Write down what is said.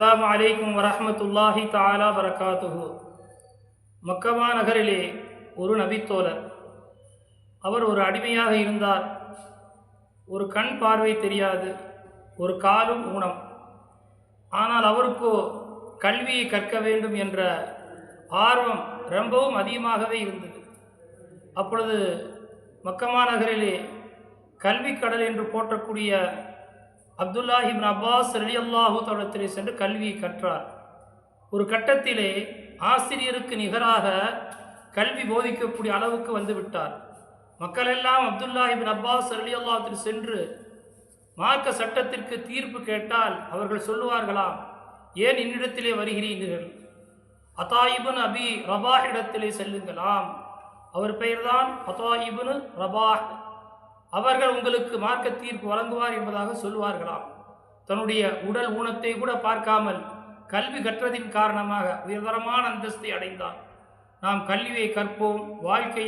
அலாம் அலைக்கும் வரமத்துல்லாஹி தாலா பரகாத்துஹு மக்கமா நகரிலே ஒரு நபித்தோழர். அவர் ஒரு அடிமையாக இருந்தார். ஒரு கண் பார்வை தெரியாது. ஒரு காலும் ஊனம். ஆனால் அவருக்கோ கல்வியை கற்க வேண்டும் என்ற ஆர்வம் ரொம்பவும் அதிகமாகவே இருந்தது. அப்பொழுது மக்கமா நகரிலே கல்வி கடல் என்று போற்றக்கூடிய அப்துல்லாஹிபின் அப்பாஸ் அலி அல்லாஹூ தளத்திலே சென்று கல்வியை கற்றார். ஒரு கட்டத்திலே ஆசிரியருக்கு நிகராக கல்வி போதிக்கக்கூடிய அளவுக்கு வந்து விட்டார். மக்களெல்லாம் அப்துல்லாஹிபின் அப்பாஸ் அலி அல்லாஹத்தில் சென்று மார்க்க சட்டத்திற்கு தீர்ப்பு கேட்டால் அவர்கள் சொல்லுவார்களாம் ஏன் என்னிடத்திலே வருகிறீர்கள்? அத்தாயிபுன் அபி ரபாஹ் இடத்திலே செல்லுங்களாம் அவர் பெயர்தான் அத்தாயிபுன் ரபாஹ். அவர்கள் உங்களுக்கு மார்க்க தீர்ப்பு வழங்குவார் என்பதாக சொல்லுவார்களாம். தன்னுடைய உடல் ஊனத்தை கூட பார்க்காமல் கல்வி கற்றதின் காரணமாக உயர்தரமான அந்தஸ்தை அடைந்தார் நாம் கல்வியை கற்போம் வாழ்க்கையை